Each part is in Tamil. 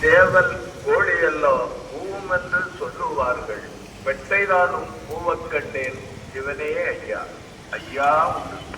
தேவன் கோழியல்லோ எல்லாம் என்று சொல்லுவார்கள். வெட்டைதானும் பூவக்கண்டேன் இவனே ஐயா. ஐயா உண்டு. ஐயா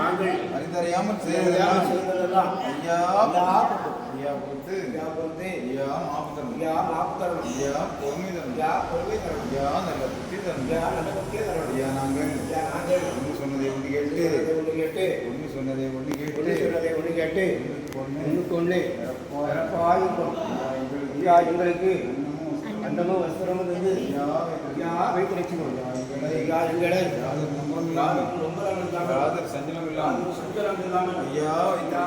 நாங்கள் நாங்கள் அறிந்தறியாமல் செய்ததெல்லாம் ஐயா ஐயா பொறுத்து ஐயா மாபுத்தரம் ஐயா பொறுமை தரும் ஐயா நல்ல புத்தி தரும் ஐயா நாங்கள் ஒன்று சொன்னதை ஒன்று கேட்டு ஒன்று சொன்னதை ஒன்று கேட்டு ஒன்று எங்களுக்கு அந்தமும் ரொம்ப சஞ்சலம் இல்லாமல் ஐயா ஐயா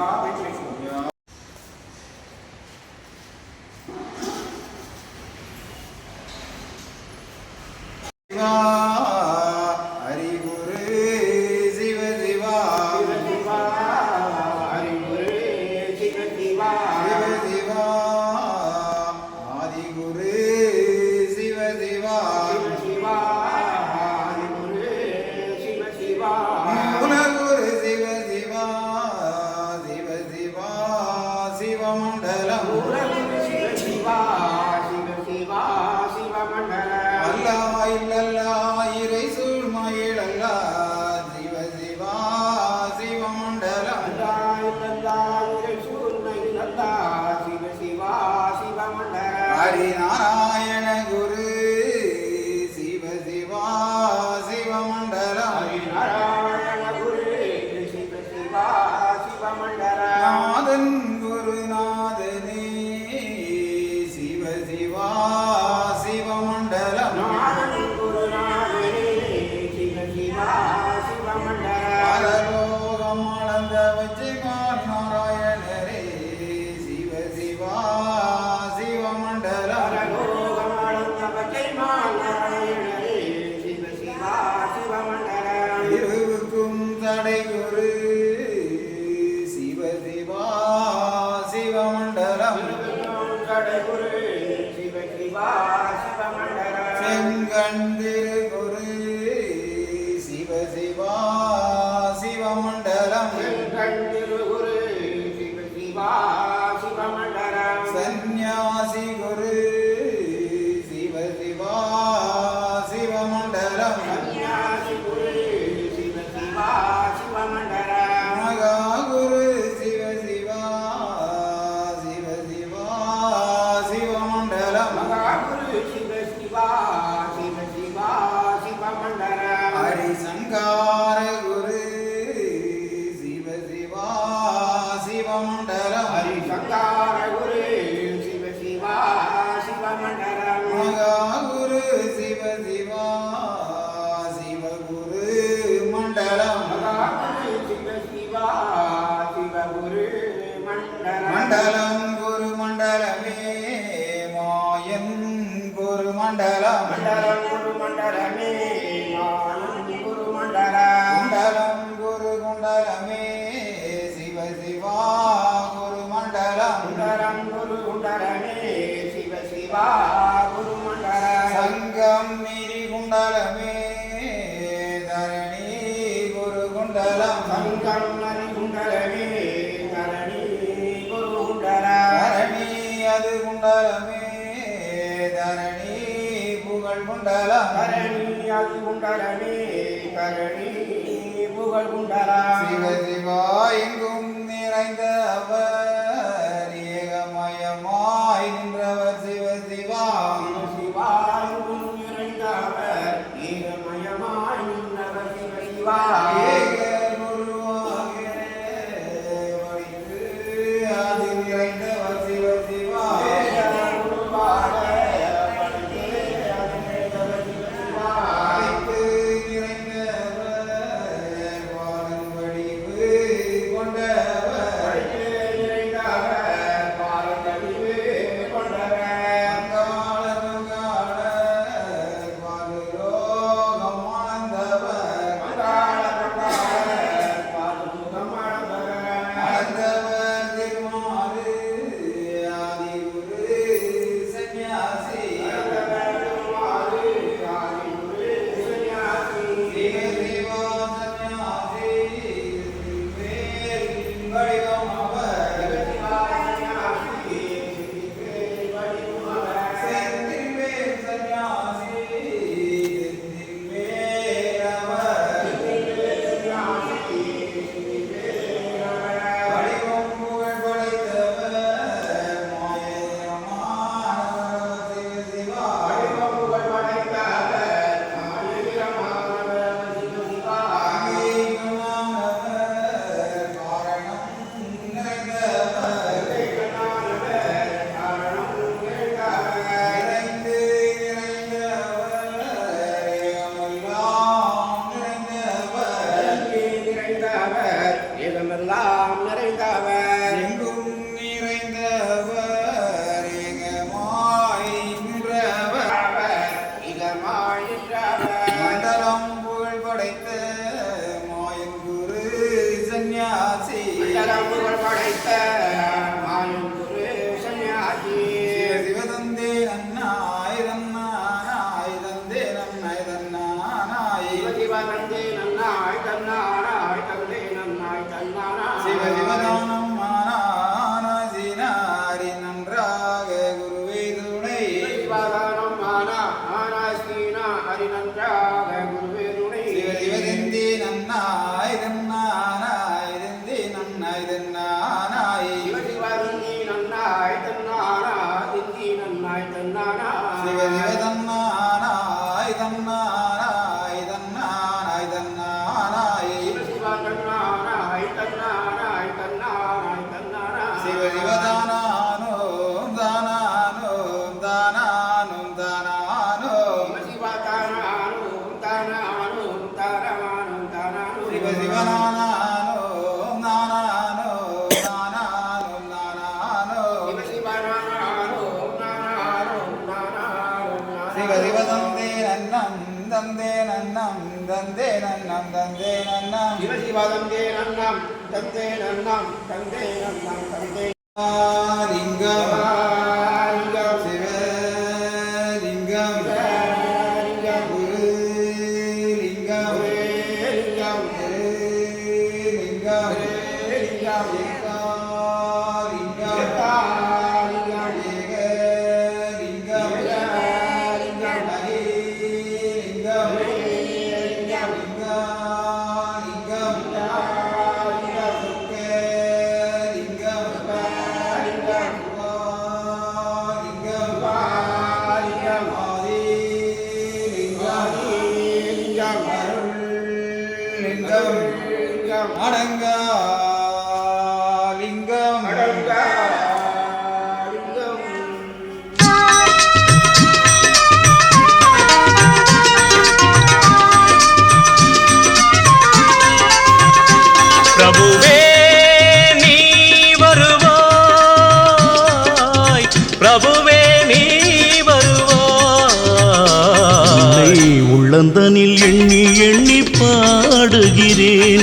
இருவுக்கும் ஒரு மண்டலம் மண்டலம் குரு மண்டலமே மானம் குரு மண்டலம். குண்டலம் குரு குண்டலமே சிவ சிவா குரு மண்டலம். குண்டலம் குரு குண்டலமே சிவ சிவா குரு மண்டலம். சங்கம் மிரி குண்டலமே தரணி குரு குண்டலம். சங்கம் நரி குண்டலமே தரணி குரு குண்டலா தரணி அது குண்டலமே புகழ் குண்டலம் தரணி அது குண்டலமே தரணி புகழ் குண்டலா சிவ சிவா எங்கும் நிறைந்த அவர் ஏகமயமாய் நின்றவர் சிவ சிவா சிவாயும் நிறைந்தவர் ஏகமயமாய் நின்றவர் சிவ சிவா முன்னாடி எல்லாம் நிறைந்தவர் எங்கும் நிறைந்தவர் எங்கமாய் நின்றவர். இதமாய் நின்றவர். மண்டலம் புகழ் படைத்த மாயன் குரு சன்னியாசி மண்டலம் புகழ் படைத்த மாயன் குரு சன்னியாசி சிவதந்தே நன்னாய் தந்தே நன்னாய் சிவதந்தே நன்னாய் தன்னாய் Gracias. தந்தே நன்னம் தந்தே நன்னம் தந்தே நன்னம் தந்தே நன்னம் சிவசிவதந்தே நன்னம் தந்தே நன்னம் தந்தே நன்னம் தந்தே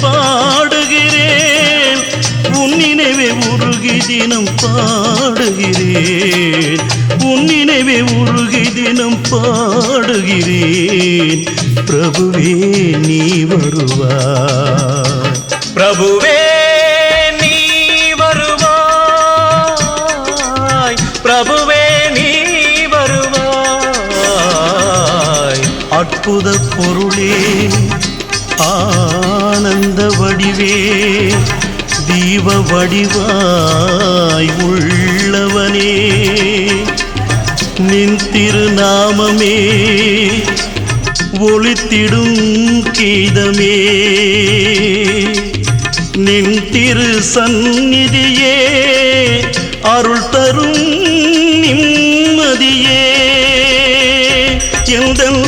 பாடுகிறேன். உன் நினைவே உருகி தினம் பாடுகிறேன். உன் நினைவே உருகி தினம் பாடுகிறேன். பிரபுவே நீ வருவாய். பிரபுவே நீ வருவாய். பிரபுவே நீ வருவாய். அற்புத பொருளே ஆனந்த வடிவே தீப வடிவாய் உள்ளவனே. நின் திருநாமமே ஒளித்திடும் கீதமே. நின் திரு சந்நிதியே அருள் தரும் நிம்மதியே. எந்தன்